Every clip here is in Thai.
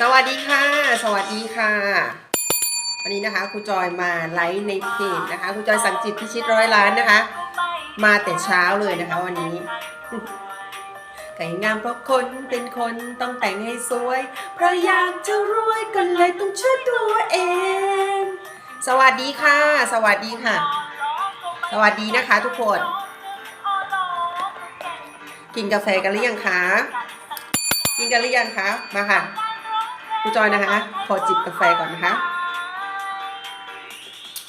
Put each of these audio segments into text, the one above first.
สวัสดีค่ะ สวัสดีค่ะ วันนี้นะคะครูจอยมาไลฟ์ในเพจนะคะครูจอยสั่งจิตพิชิตร้อยล้านนะคะ มาแต่เช้าเลยนะคะ วันนี้ไก่งามเพราะคนเป็นคนต้องแต่งให้สวย เพราะอยากจะรวยก็เลยต้องช่วยตัวเอง สวัสดีค่ะ สวัสดีค่ะ สวัสดีนะคะ ทุกคน กินกาแฟกันหรือยังคะกินกันหรือยังคะมาค่ะ ครูจอยนะคะ ขอจิบกาแฟก่อนนะคะ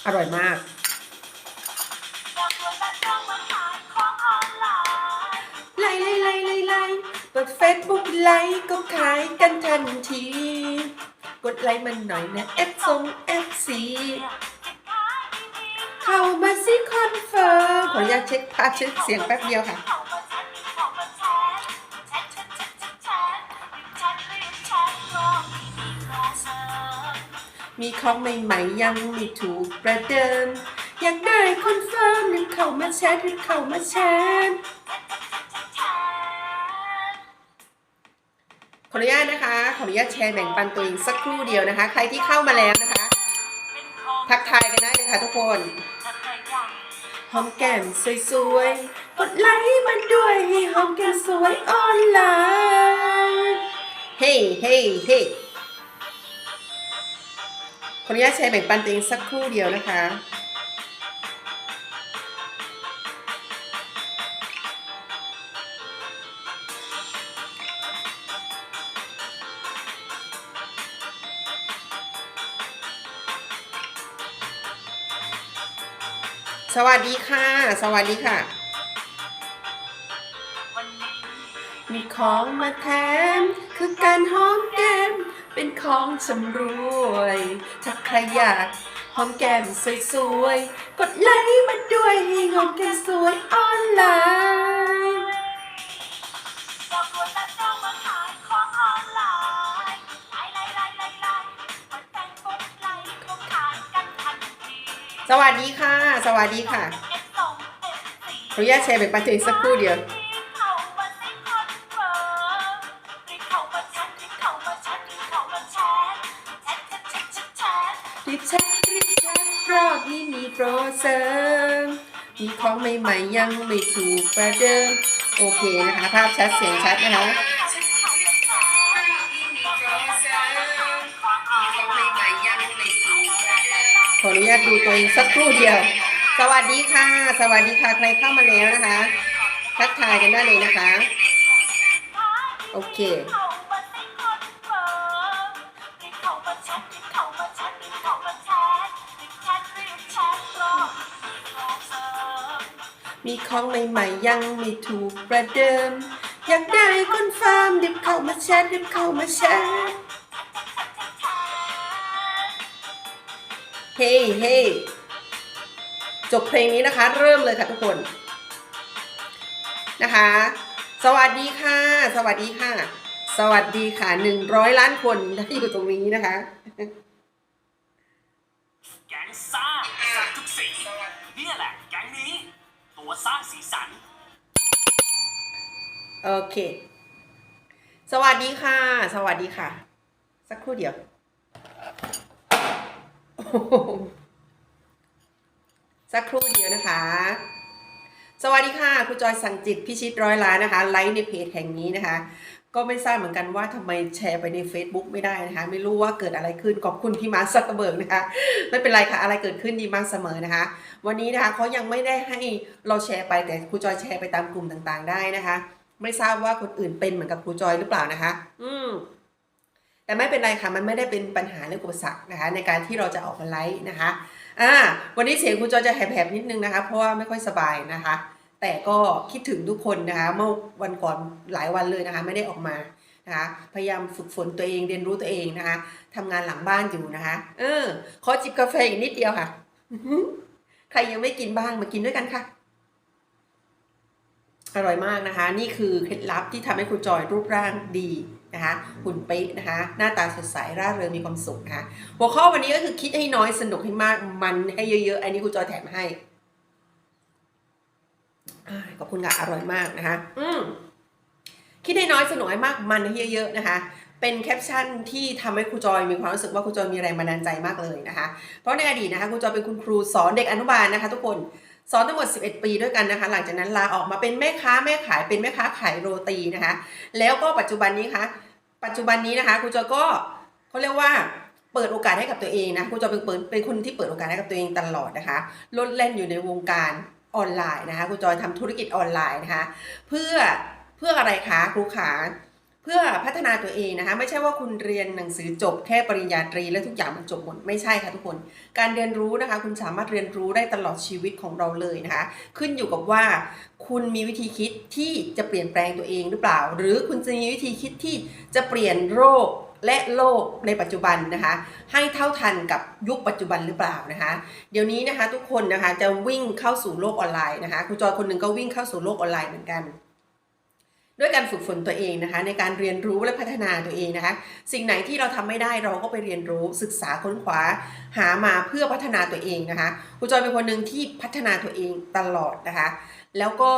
อร่อยมากไล่ไล่ไล่ไล่ไล่เปิดเฟซบุ๊กไลค์ก็ขายกันทันที กดไลค์มันหน่อยนะ F ทรง FC เข้ามาสิคอนเฟิร์มขออนุญาตเช็คภาพเช็คเสียงแป๊บเดียวค่ะ มีของใหม่ๆยังไม่ถูกประเดิมอยากได้คอนเฟิร์มรีบเข้ามาแชร์รีบเข้ามาแชร์ขออนุญาตนะคะ ขออนุญาตแชร์แบ่งปันตัวเองสักครู่เดียวนะคะ ใครที่เข้ามาแล้วนะคะ ทักทายกันได้เลยค่ะทุกคนหอมแก้มสวยๆ กดไลค์มันด้วยให้หอมแก้มสวยออนไลน์ เฮ้เฮ้เฮ้ ขออนุญาตแชร์แบ่งปันตัวเองสักครู่เดียวนะคะสวัสดีค่ะ สวัสดีค่ะ มีของมาแถมคือการหอมแก้ม เป็นของชำรวย ถ้าใครอยากหอมแก้มสวยๆ กดไลค์มาด้วยให้หอมแก้มสวยออนไลน์สวัสดีค่ะ สวัสดีค่ะขออนุญาตแชร์แบ่งปันตัวเองสักครู่เดียว รีบแชร์รีบแชร์รอบนี้มีโปรเสริมมีของใหม่ๆยังไม่ถูกประเดิม โอเคนะคะ ภาพชัดเสียงชัดนะคะขออนุญาตดูตัวเองสักครู่เดียว สวัสดีค่ะ สวัสดีค่ะ ใครเข้ามาแล้วนะคะ ทักทายกันได้เลยนะคะ โอเค ของใหม่ๆยังไม่ถูกประเดิม อยากได้คนฟิร์มรีบเข้ามาแชร์รีบเข้ามาแชร์เฮ้เฮ้จบเพลงนี้นะคะ เริ่มเลยค่ะทุกคนนะคะ สวัสดีค่ะ สวัสดีค่ะ สวัสดีค่ะหนึ่งร้อยล้านคนที่อยู่ตรงนี้นะคะแกงซ่าสักทุกสีเนี่ยแหละัวสร้างสีสัน โอเค สวัสดีค่ะ สวัสดีค่ะ สักครู่เดียว สักครู่เดียวนะคะ สวัสดีค่ะครูจอยสั่งจิตพิชิตร้อยล้านนะคะ ไลฟ์ในเพจแห่งนี้นะคะ ก็ไม่ทราบเหมือนกันว่าทำไมแชร์ไปใน Facebook ไม่ได้นะคะ ไม่รู้ว่าเกิดอะไรขึ้นขอบคุณพี่มาร์คซักเบิร์กนะคะ ไม่เป็นไรค่ะ อะไรเกิดขึ้นดีมากเสมอนะคะ วันนี้นะคะเขายังไม่ได้ให้เราแชร์ไปแต่ครูจอยแชร์ไปตามกลุ่มต่างๆ ได้นะคะ ไม่ทราบว่าคนอื่นเป็นเหมือนกับครูจอยหรือเปล่านะคะ อืมแต่ไม่เป็นไรค่ะ มันไม่ได้เป็นปัญหาหรืออุปสรรคนะคะ ในการที่เราจะออกมาไลฟ์นะคะอ่าวันนี้เสียงครูจอยจะแหบๆนิดนึงนะคะ เพราะว่าไม่ค่อยสบายนะคะ แต่ก็คิดถึงทุกคนนะคะเมื่อวันก่อนหลายวันเลยนะคะ ไม่ได้ออกมานะคะพยายามฝึกฝนตัวเองเรียนรู้ตัวเองนะคะทำงานหลังบ้านอยู่นะคะ เออ ขอจิบกาแฟอีกนิดเดียวค่ะ ใครยังไม่กินบ้างมากินด้วยกันค่ะ อร่อยมากนะคะ นี่คือเคล็ดลับที่ทำให้คุณจอยรูปร่างดีนะคะหุ่นเป๊ะนะคะ หน้าตาสดใสร่าเริงมีความสุขนะคะหัวข้อวันนี้ก็คือคิดให้น้อยสนุกให้มากมันให้เยอะๆ อันนี้คุณจอยแถมให้ ขอบคุณค่ะอร่อยมากนะคะ อืมคิดให้น้อยสนุกให้มากมันให้เยอะๆนะคะ เป็นแคปชั่นที่ทำให้ครูจอยมีความรู้สึกว่าครูจอยมีแรงบันดาลใจมากเลยนะคะ เพราะในอดีตนะคะครูจอยเป็นคุณครูสอนเด็กอนุบาลนะคะ ทุกคนสอนทั้งหมด 11 ปีด้วยกันนะคะ หลังจากนั้นลาออกมาเป็นแม่ค้าแม่ขายเป็นแม่ค้าขายโรตีนะคะ แล้วก็ปัจจุบันนี้คะปัจจุบันนี้นะคะครูจอยก็เขาเรียกว่าเปิดโอกาสให้กับตัวเองนะครูจอยเป็นเปิดเป็นคนที่เปิดโอกาสให้กับตัวเองตลอดนะคะลดเล่นอยู่ในวงการ ออนไลน์นะคะครูจอยทำธุรกิจออนไลน์นะคะเพื่อเพื่ออะไรคะครูขาเพื่อพัฒนาตัวเองนะคะไม่ใช่ว่าคุณเรียนหนังสือจบแค่ปริญญาตรีแล้วทุกอย่างมันจบหมดไม่ใช่ค่ะทุกคน การเรียนรู้นะคะคุณสามารถเรียนรู้ได้ตลอดชีวิตของเราเลยนะคะขึ้นอยู่กับว่า คุณมีวิธีคิดที่จะเปลี่ยนแปลงตัวเองหรือเปล่า หรือคุณจะมีวิธีคิดที่จะเปลี่ยนโรค และโลกในปัจจุบันนะคะ ให้เท่าทันกับยุคปัจจุบันหรือเปล่านะคะ เดี๋ยวนี้นะคะทุกคนนะคะจะวิ่งเข้าสู่โลกออนไลน์นะคะครูจอยคนหนึ่งก็วิ่งเข้าสู่โลกออนไลน์เหมือนกัน ด้วยการฝึกฝนตัวเองนะคะ ในการเรียนรู้และพัฒนาตัวเองนะคะ สิ่งไหนที่เราทำไม่ได้เราก็ไปเรียนรู้ศึกษาค้นคว้าหามาเพื่อพัฒนาตัวเองนะคะครูจอยเป็นคนหนึ่งที่พัฒนาตัวเองตลอดนะคะ แล้วก็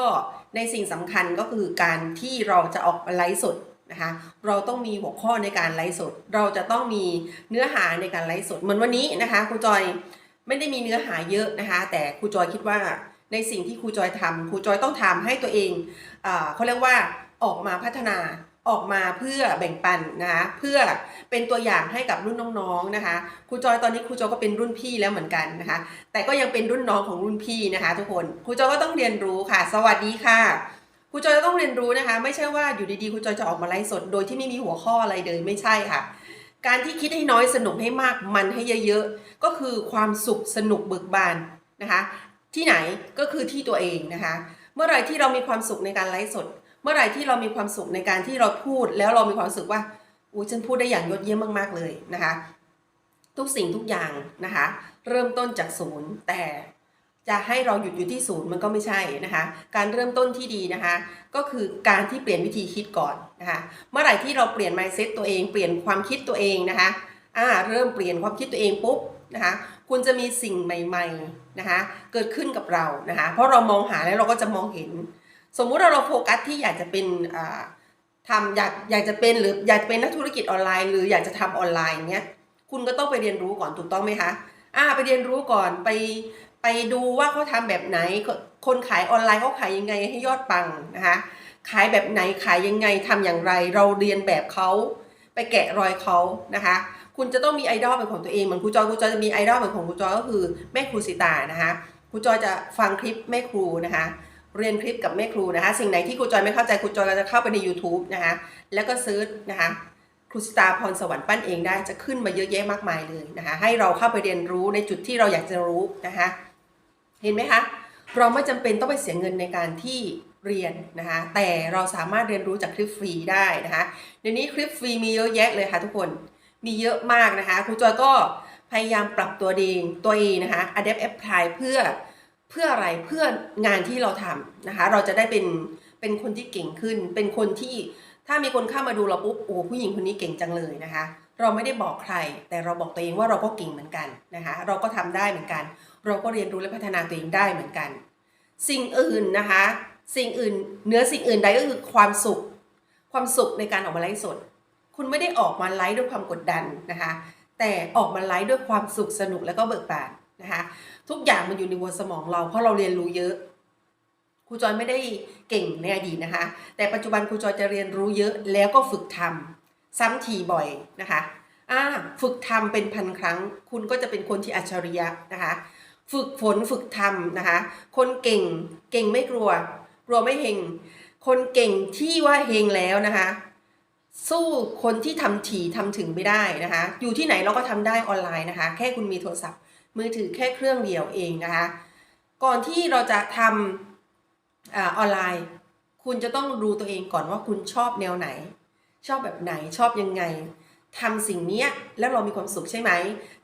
ในสิ่งสำคัญก็คือการที่เราจะออกมาไลฟ์สด นะคะเราต้องมีหัวข้อในการไลฟ์สด เราจะต้องมีเนื้อหาในการไลฟ์สดเหมือนวันนี้นะคะครูจอยไม่ได้มีเนื้อหาเยอะนะคะ แต่ครูจอยคิดว่าในสิ่งที่ครูจอยทำครูจอยต้องทำให้ตัวเองเขาเรียกว่าออกมาพัฒนาออกมาเพื่อแบ่งปันนะคะเพื่อเป็นตัวอย่างให้กับรุ่นน้องๆนะคะครูจอยตอนนี้ครูจอยก็เป็นรุ่นพี่แล้วเหมือนกันนะคะ แต่ก็ยังเป็นรุ่นน้องของรุ่นพี่นะคะ ทุกคนครูจอยก็ต้องเรียนรู้ค่ะ สวัสดีค่ะ ครูจอยจะต้องเรียนรู้นะคะ ไม่ใช่ว่าอยู่ดีๆครูจอยจะออกมาไลฟ์สดโดยที่ไม่มีหัวข้ออะไรเลยไม่ใช่ค่ะ การที่คิดให้น้อยสนุกให้มากมันให้เยอะๆ ก็คือความสุขสนุกเบิกบานนะคะ ที่ไหนก็คือที่ตัวเองนะคะ เมื่อไหร่ที่เรามีความสุขในการไลฟ์สด เมื่อไหร่ที่เรามีความสุขในการที่เราพูด แล้วเรามีความรู้สึกว่าอู้ฉันพูดได้อย่างยอดเยี่ยมมากๆเลยนะคะ ทุกสิ่งทุกอย่างนะคะ เริ่มต้นจากศูนย์แต่ จะให้เราหยุดอยู่ที่ศูนย์มันก็ไม่ใช่นะคะ การเริ่มต้นที่ดีนะคะ ก็คือการที่เปลี่ยนวิธีคิดก่อนนะคะ เมื่อไหร่ที่เราเปลี่ยน mindset ตัวเองเปลี่ยนความคิดตัวเองนะคะอ่าเริ่มเปลี่ยนความคิดตัวเองปุ๊บนะคะคุณจะมีสิ่งใหม่ๆนะคะเกิดขึ้นกับเรานะคะเพราะเรามองหาแล้วเราก็จะมองเห็น สมมุติเราเราโฟกัสที่อยากจะเป็นอ่าทำอยากอยากจะเป็นหรืออยากจะเป็นนักธุรกิจออนไลน์ หรืออยากจะทำออนไลน์เนี้ยคุณก็ต้องไปเรียนรู้ก่อนถูกต้องไหมคะอ่าไปเรียนรู้ก่อนไป ไปดูว่าเขาทำแบบไหน คนขายออนไลน์เขาขายยังไงให้ยอดปังนะคะ ขายแบบไหนขายยังไงทำอย่างไร เราเรียนแบบเขาไปแกะรอยเขานะคะ คุณจะต้องมีไอดอลเป็นของตัวเองเหมือนครูจอยครูจอยจะมีไอดอลเป็นของครูจอยก็คือแม่ครูสิตานะคะครูจอยจะฟังคลิปแม่ครูนะคะ เรียนคลิปกับแม่ครูนะคะ สิ่งไหนที่ครูจอยไม่เข้าใจครูจอยก็จะเข้าไปใน YouTube นะคะแล้วก็ซิร์ชนะคะครูสตาพรสวรรค์ปั้นเองได้จะขึ้นมาเยอะแยะมากมายเลยนะคะ ให้เราเข้าไปเรียนรู้ในจุดที่เราอยากจะรู้นะคะ เห็นไหมคะ เราไม่จำเป็นต้องไปเสียเงินในการที่เรียนนะคะ แต่เราสามารถเรียนรู้จากคลิปฟรีได้นะคะ เดี๋ยวนี้คลิปฟรีมีเยอะแยะเลยค่ะทุกคน มีเยอะมากนะคะ ครูจอยก็พยายามปรับตัวเองตัวเองนะคะ adapt apply เพื่อเพื่ออะไร เพื่องานที่เราทำนะคะ เราจะได้เป็นเป็นคนที่เก่งขึ้น เป็นคนที่ถ้ามีคนเข้ามาดูเราปุ๊บ โอ้ผู้หญิงคนนี้เก่งจังเลยนะคะ เราไม่ได้บอกใคร แต่เราบอกตัวเองว่าเราก็เก่งเหมือนกันนะคะ เราก็ทำได้เหมือนกัน เราก็เรียนรู้และพัฒนาตัวเองได้เหมือนกัน สิ่งอื่นนะคะ สิ่งอื่นเนื้อสิ่งอื่นใดก็คือความสุข ความสุขในการออกมาไลฟ์สด คุณไม่ได้ออกมาไลฟ์ด้วยความกดดันนะคะ แต่ออกมาไลฟ์ด้วยความสุขสนุกแล้วก็เบิกบานนะคะทุกอย่างมันอยู่ในหัวสมองเราเพราะเราเรียนรู้เยอะครูจอยไม่ได้เก่งในอดีตนะคะ แต่ปัจจุบันครูจอยจะเรียนรู้เยอะแล้วก็ฝึกทำซ้ำทีบ่อยนะคะ ฝึกทำเป็นพันครั้ง คุณก็จะเป็นคนที่อัจฉริยะนะคะ ฝึกฝนฝึกทำนะคะ คนเก่งเก่งไม่กลัว กลัวไม่เฮงคนเก่งที่ว่าเฮงแล้วนะคะ สู้คนที่ทำถี่ทำถึงไม่ได้นะคะ อยู่ที่ไหนเราก็ทำได้ออนไลน์นะคะ แค่คุณมีโทรศัพท์ มือถือแค่เครื่องเดียวเองนะคะ ก่อนที่เราจะทำอออนไลน์ คุณจะต้องดูตัวเองก่อนว่าคุณชอบแนวไหน ชอบแบบไหนชอบยังไง ทำสิ่งนี้แล้วเรามีความสุขใช่ไหม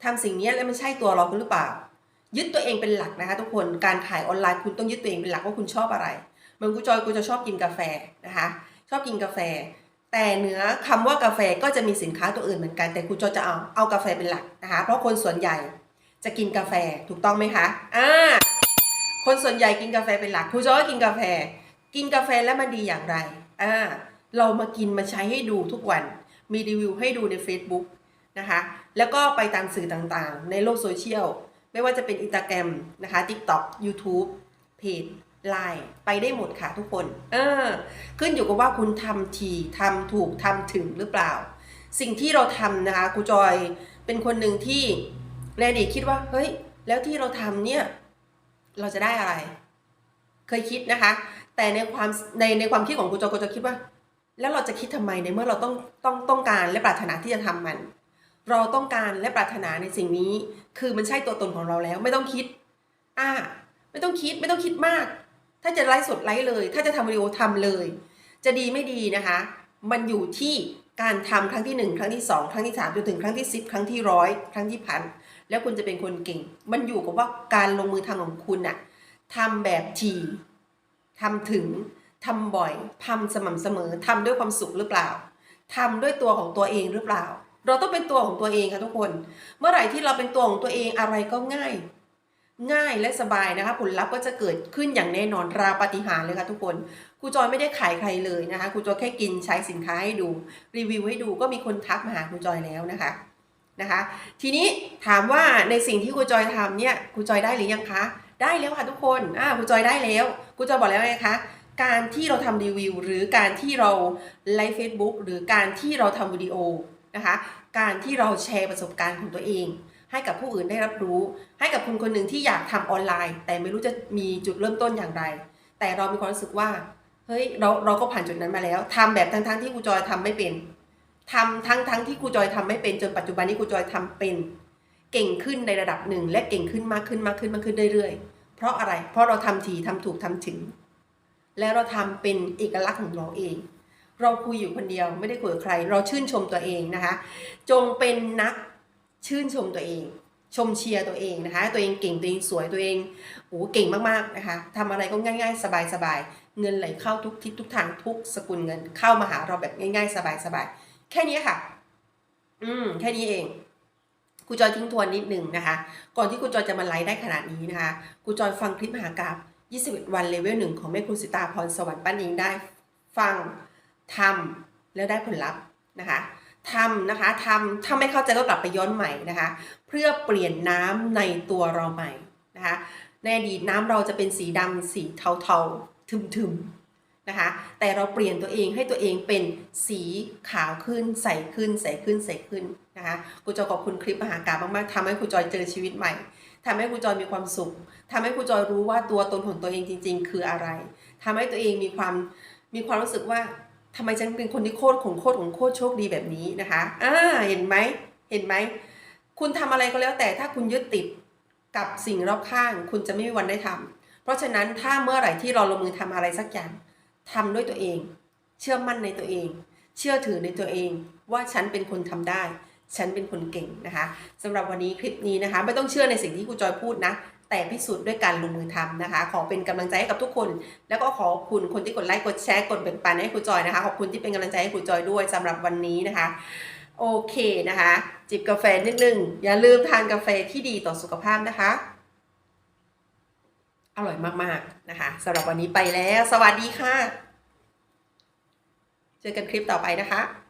ทำสิ่งนี้แล้วมันใช่ตัวเราหรือเปล่า ยึดตัวเองเป็นหลักนะคะทุกคนการขายออนไลน์คุณต้องยึดตัวเองเป็นหลักว่าคุณชอบอะไรเหมือนกูจอยกูจะชอบกินกาแฟนะคะชอบกินกาแฟ แต่เหนือคำว่ากาแฟก็จะมีสินค้าตัวอื่นเหมือนกัน แต่ครูจอยจะเอาเอากาแฟเป็นหลักนะคะเพราะคนส่วนใหญ่จะกินกาแฟถูกต้องไหมคะอ่าคนส่วนใหญ่กินกาแฟเป็นหลักครูจอยกินกาแฟ กินกาแฟแล้วมันดีอย่างไรอ่าเรามากินมาใช้ให้ดูทุกวัน มีรีวิวให้ดูใน Facebook นะคะ แล้วก็ไปตามสื่อต่างๆ ในโลกโซเชียล ไม่ว่าจะเป็น Instagram นะคะ TikTok YouTube เพจ Line ไปได้หมดค่ะทุกคน เออ ขึ้นอยู่กับว่าคุณทำทีทำถูกทำถึงหรือเปล่า สิ่งที่เราทำนะคะครูจอยเป็นคนหนึ่งที่ในอดีคิดว่า เฮ้ย แล้วที่เราทำเนี่ย เราจะได้อะไร เคยคิดนะคะ แต่ในความในในความคิดของครูจอยครูจอยคิดว่า แล้วเราจะคิดทำไมในเมื่อเราต้องต้องต้องการและปรารถนาที่จะทำมัน เราต้องการและปรารถนาในสิ่งนี้ คือมันใช่ตัวตนของเราแล้ว ไม่ต้องคิด อ่า ไม่ต้องคิดไม่ต้องคิดมาก ถ้าจะไลฟ์สดไลฟ์เลย ถ้าจะทำวิดีโอทำเลย จะดีไม่ดีนะคะ มันอยู่ที่การทำครั้งที่หนึ่งครั้งที่สองครั้งที่สามจนถึงครั้งที่สิบครั้งที่ร้อยครั้งที่พันแล้วคุณจะเป็นคนเก่ง มันอยู่กับว่าการลงมือทำของคุณน่ะทำแบบทีทำถึง ทำบ่อยทำสม่ำเสมอทำด้วยความสุขหรือเปล่าทำด้วยตัวของตัวเองหรือเปล่า เราต้องเป็นตัวของตัวเองค่ะทุกคน เมื่อไหร่ที่เราเป็นตัวของตัวเองอะไรก็ง่าย ง่ายและสบายนะคะผลลัพธ์ก็จะเกิดขึ้นอย่างแน่นอนราปฏิหารเลยค่ะทุกคนครูจอยไม่ได้ขายใครเลยนะคะครูจอยแค่กินใช้สินค้าให้ดู รีวิวให้ดูก็มีคนทักมาหาครูจอยแล้วนะคะนะคะ ทีนี้ถามว่าในสิ่งที่ครูจอยทำเนี่ยครูจอยได้หรือยังคะ ได้แล้วค่ะทุกคนอ่าครูจอยได้แล้วครูจอยบอกแล้วไงคะ การที่เราทำรีวิว หรือการที่เราไลฟ์เฟซบุ๊กหรือการที่เราทำวิดีโอนะคะการที่เราแชร์ประสบการณ์ของตัวเอง ให้กับผู้อื่นได้รับรู้ ให้กับคนคนหนึ่งที่อยากทำออนไลน์ แต่ไม่รู้จะมีจุดเริ่มต้นอย่างไร แต่เรามีความรู้สึกว่าเฮ้ยเราเราก็ผ่านจุดนั้นมาแล้วทำแบบทั้งๆที่ครูจอยทำไม่เป็นทำทั้งทั้งที่ครูจอยทำไม่เป็นจนปัจจุบันนี้ครูจอยทำเป็น เก่งขึ้นในระดับหนึ่ง และเก่งขึ้นมากขึ้นมากขึ้นมากขึ้นเรื่อยๆเพราะอะไรเพราะเราทำทีทำถูกทำถึง แล้วเราทำเป็นเอกลักษณ์ของเราเอง เราคุยอยู่คนเดียวไม่ได้คุยกับใคร เราชื่นชมตัวเองนะคะ จงเป็นนักชื่นชมตัวเอง ชมเชียร์ตัวเองนะคะ ตัวเองเก่งตัวเองสวยตัวเองโอ้เก่งมากๆนะคะทำอะไรก็ง่ายๆ สบายๆเงินไหลเข้าทุกทิศทุกทางทุกสกุลเงินเข้ามาหาเราแบบง่ายๆ สบายๆแค่นี้ค่ะ อืมแค่นี้เองครูจอยทิ้งทวนนิดหนึ่งนะคะ ก่อนที่ครูจอยจะมาไลฟ์ได้ขนาดนี้นะคะครูจอยฟังคลิปมหากราบ 21 วันเลเวลหนึ่งของแม่ครูสิตาพรสวรรค์ปั้นอิงได้ฟังทำแล้วได้ผลลัพธ์นะคะทำนะคะทำถ้าไม่เข้าใจก็กลับไปย้อนใหม่นะคะ เพื่อเปลี่ยนน้ำในตัวเราใหม่นะคะในอดีตน้ำเราจะเป็นสีดำสีเทาๆทึมๆนะคะ แต่เราเปลี่ยนตัวเองให้ตัวเองเป็นสีขาวขึ้นใสขึ้นใสขึ้นใสขึ้นนะคะครูจอยขอบคุณคลิปมหากาบมากๆทำให้ครูจอยเจอชีวิตใหม่ทำให้ครูจอยมีความสุข ทำให้ครูจอยรู้ว่าตัวตนของตัวเองจริง ๆ คืออะไรทำให้ตัวเองมีความมีความรู้สึกว่าทำไมฉันเป็นคนที่โคตรของโคตรของโคตรโชคดีแบบนี้นะคะอ่าเห็นไหมเห็นไหมคุณทำอะไรก็แล้วแต่ถ้าคุณยึดติดกับสิ่งรอบข้าง คุณจะไม่มีวันได้ทำเพราะฉะนั้นถ้าเมื่อไหร่ที่เราลงมือทำอะไรสักอย่างทำด้วยตัวเอง เชื่อมั่นในตัวเอง เชื่อถือในตัวเอง ว่าฉันเป็นคนทำได้ ฉันเป็นคนเก่งนะคะสำหรับวันนี้คลิปนี้นะคะ ไม่ต้องเชื่อในสิ่งที่ครูจอยพูดนะ แต่พิสูจน์ด้วยการลงมือทำนะคะ ขอเป็นกำลังใจให้กับทุกคน แล้วก็ขอบคุณคนที่กดไลค์กดแชร์กดแบ่งปันให้ครูจอยนะคะ ขอบคุณที่เป็นกำลังใจให้ครูจอยด้วยสำหรับวันนี้นะคะ โอเคนะคะ จิบกาแฟนิดนึงอย่าลืมทานกาแฟที่ดีต่อสุขภาพนะคะ อร่อยมากๆนะคะสำหรับวันนี้ไปแล้ว สวัสดีค่ะ เจอกันคลิปต่อไปนะคะ